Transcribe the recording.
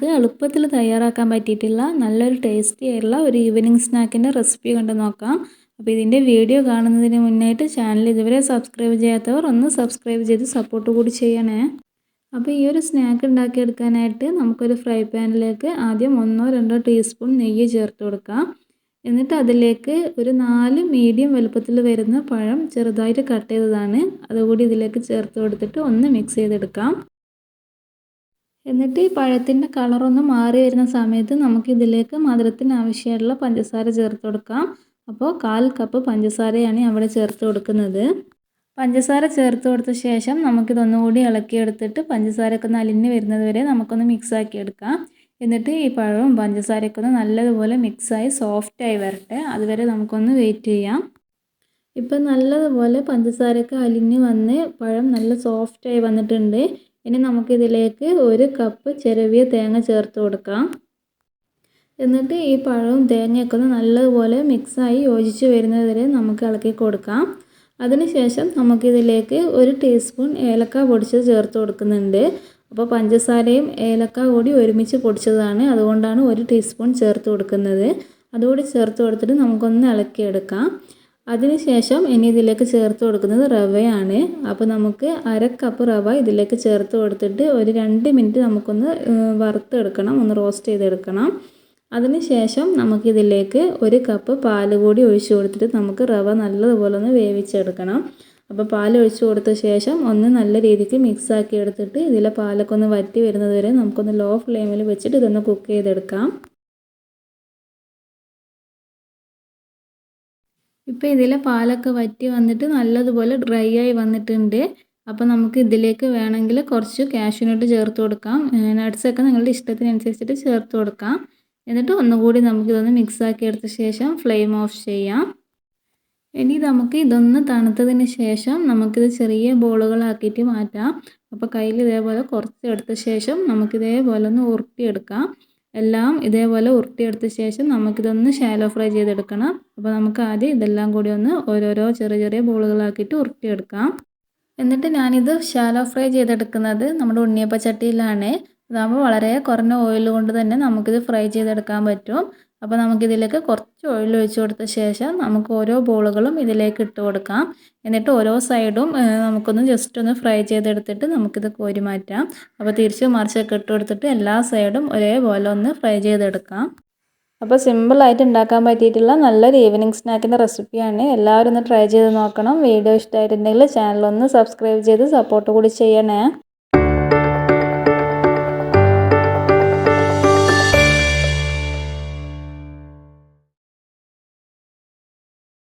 നമുക്ക് എളുപ്പത്തിൽ തയ്യാറാക്കാൻ പറ്റിയിട്ടുള്ള നല്ലൊരു ടേസ്റ്റി ആയിട്ടുള്ള ഒരു ഈവനിങ് സ്നാക്കിന്റെ റെസിപ്പി കണ്ട് നോക്കാം. അപ്പോൾ ഇതിന്റെ വീഡിയോ കാണുന്നതിന് മുന്നായിട്ട് ചാനൽ ഇതുവരെ സബ്സ്ക്രൈബ് ചെയ്യാത്തവർ ഒന്ന് സബ്സ്ക്രൈബ് ചെയ്ത് സപ്പോർട്ട് കൂടി ചെയ്യണേ. അപ്പോൾ ഈ ഒരു സ്നാക്ക് ഉണ്ടാക്കിയെടുക്കാനായിട്ട് നമുക്കൊരു ഫ്രൈ പാനിലേക്ക് ആദ്യം ഒന്നോ രണ്ടോ ടീസ്പൂൺ നെയ്യ് ചേർത്ത് കൊടുക്കാം. എന്നിട്ട് അതിലേക്ക് ഒരു നാല് മീഡിയം വലുപ്പത്തിൽ വരുന്ന പഴം ചെറുതായിട്ട് കട്ട് ചെയ്തതാണ്. അതുകൂടി ഇതിലേക്ക് ചേർത്ത് കൊടുത്തിട്ട് ഒന്ന് മിക്സ് ചെയ്തെടുക്കാം. എന്നിട്ട് ഈ പഴത്തിന്റെ കളറൊന്ന് മാറി വരുന്ന സമയത്ത് നമുക്ക് ഇതിലേക്ക് മധുരത്തിന് ആവശ്യമായിട്ടുള്ള പഞ്ചസാര ചേർത്ത് കൊടുക്കാം. അപ്പോൾ കാൽ കപ്പ് പഞ്ചസാരയാണ് അവിടെ ചേർത്ത് കൊടുക്കുന്നത്. പഞ്ചസാര ചേർത്ത് കൊടുത്ത ശേഷം നമുക്കിതൊന്നുകൂടി ഇളക്കിയെടുത്തിട്ട് പഞ്ചസാരയൊക്കെ ഒന്ന് അലിഞ്ഞ് വരുന്നത് വരെ നമുക്കൊന്ന് മിക്സാക്കി എടുക്കാം. എന്നിട്ട് ഈ പഴവും പഞ്ചസാരയൊക്കെ ഒന്ന് നല്ലതുപോലെ മിക്സായി സോഫ്റ്റായി വരട്ടെ. അതുവരെ നമുക്കൊന്ന് വെയിറ്റ് ചെയ്യാം. ഇപ്പം നല്ലതുപോലെ പഞ്ചസാരയൊക്കെ അലിഞ്ഞ് വന്ന് പഴം നല്ല സോഫ്റ്റായി വന്നിട്ടുണ്ട്. ഇനി നമുക്കിതിലേക്ക് ഒരു കപ്പ് ചിരവിയ തേങ്ങ ചേർത്ത് കൊടുക്കാം. എന്നിട്ട് ഈ പഴവും തേങ്ങയൊക്കെ ഒന്ന് നല്ലതുപോലെ മിക്സായി യോജിച്ച് വരുന്നത് വരെ നമുക്ക് ഇളക്കി കൊടുക്കാം. അതിനുശേഷം നമുക്കിതിലേക്ക് ഒരു ടീസ്പൂൺ ഏലക്ക പൊടിച്ചത് ചേർത്ത് കൊടുക്കുന്നുണ്ട്. അപ്പോൾ പഞ്ചസാരയും ഏലക്ക കൂടി ഒരുമിച്ച് പൊടിച്ചതാണ്. അതുകൊണ്ടാണ് ഒരു ടീസ്പൂൺ ചേർത്ത് കൊടുക്കുന്നത്. അതുകൂടി ചേർത്ത് കൊടുത്തിട്ട് നമുക്കൊന്ന് ഇളക്കിയെടുക്കാം. അതിനുശേഷം ഇനി ഇതിലേക്ക് ചേർത്ത് കൊടുക്കുന്നത് റവയാണ്. അപ്പോൾ നമുക്ക് അര കപ്പ് റവ ഇതിലേക്ക് ചേർത്ത് കൊടുത്തിട്ട് ഒരു രണ്ട് മിനിറ്റ് നമുക്കൊന്ന് വറുത്തെടുക്കണം ഒന്ന് റോസ്റ്റ് ചെയ്തെടുക്കണം. അതിനുശേഷം നമുക്കിതിലേക്ക് ഒരു കപ്പ് പാൽ കൂടി ഒഴിച്ച് കൊടുത്തിട്ട് നമുക്ക് റവ നല്ലതുപോലെ ഒന്ന് വേവിച്ചെടുക്കണം. അപ്പോൾ പാൽ ഒഴിച്ച് കൊടുത്ത ശേഷം ഒന്ന് നല്ല രീതിക്ക് മിക്സ് ആക്കി എടുത്തിട്ട് ഇതിലെ പാലൊക്കെ ഒന്ന് വറ്റി വരുന്നത് വരെ നമുക്കൊന്ന് ലോ ഫ്ലെയിമിൽ വെച്ചിട്ട് ഇതൊന്ന് കുക്ക് ചെയ്തെടുക്കാം. ഇപ്പോൾ ഇതിലെ പാലൊക്കെ വറ്റി വന്നിട്ട് നല്ലതുപോലെ ഡ്രൈ ആയി വന്നിട്ടുണ്ട്. അപ്പോൾ നമുക്ക് ഇതിലേക്ക് വേണമെങ്കിൽ കുറച്ച് കാഷ്യൂനട്ട് ചേർത്ത് കൊടുക്കാം. നട്ട്സൊക്കെ നിങ്ങളുടെ ഇഷ്ടത്തിനനുസരിച്ചിട്ട് ചേർത്ത് കൊടുക്കാം. എന്നിട്ട് ഒന്നുകൂടി നമുക്കിതൊന്ന് മിക്സ് ആക്കി എടുത്ത ശേഷം ഫ്ലെയിം ഓഫ് ചെയ്യാം. ഇനി നമുക്ക് ഇതൊന്ന് തണുത്തതിന് ശേഷം നമുക്കിത് ചെറിയ ബോളുകളാക്കിയിട്ട് മാറ്റാം. അപ്പോൾ കയ്യിൽ ഇതേപോലെ കുറച്ച് എടുത്ത ശേഷം നമുക്കിതേപോലെ ഒന്ന് ഉരുട്ടിയെടുക്കാം. എല്ലാം ഇതേപോലെ ഉരുട്ടിയെടുത്ത ശേഷം നമുക്കിതൊന്ന് ഷാലോ ഫ്രൈ ചെയ്തെടുക്കണം. അപ്പോൾ നമുക്ക് ആദ്യം ഇതെല്ലാം കൂടി ഒന്ന് ഓരോരോ ചെറിയ ചെറിയ ബോളുകളാക്കിയിട്ട് ഉരുട്ടിയെടുക്കാം. എന്നിട്ട് ഞാനിത് ഷാലോ ഫ്രൈ ചെയ്തെടുക്കുന്നത് നമ്മുടെ ഉണ്ണിയപ്പ ചട്ടിയിലാണ് അതാകുമ്പോൾ വളരെ കുറഞ്ഞ ഓയിൽ കൊണ്ട് തന്നെ നമുക്കിത് ഫ്രൈ ചെയ്തെടുക്കാൻ പറ്റും. അപ്പോൾ നമുക്കിതിലേക്ക് കുറച്ച് ഓയിൽ ഒഴിച്ച് കൊടുത്ത ശേഷം നമുക്ക് ഓരോ ബോളുകളും ഇതിലേക്ക് ഇട്ട് കൊടുക്കാം. എന്നിട്ട് ഓരോ സൈഡും നമുക്കൊന്ന് ജസ്റ്റ് ഒന്ന് ഫ്രൈ ചെയ്തെടുത്തിട്ട് നമുക്കിത് കോരി മാറ്റാം. അപ്പോൾ തിരിച്ച് മറിച്ചൊക്കെ ഇട്ട് കൊടുത്തിട്ട് എല്ലാ സൈഡും ഒരേപോലെ ഒന്ന് ഫ്രൈ ചെയ്തെടുക്കാം. അപ്പോൾ സിമ്പിളായിട്ട് ഉണ്ടാക്കാൻ പറ്റിയിട്ടുള്ള നല്ലൊരു ഈവനിങ് സ്നാക്കിന്റെ റെസിപ്പിയാണ് എല്ലാവരും ഒന്ന് ട്രൈ ചെയ്ത് നോക്കണം. വീഡിയോ ഇഷ്ടമായിട്ടുണ്ടെങ്കിൽ ചാനലൊന്ന് സബ്സ്ക്രൈബ് ചെയ്ത് സപ്പോർട്ട് കൂടി ചെയ്യണേ.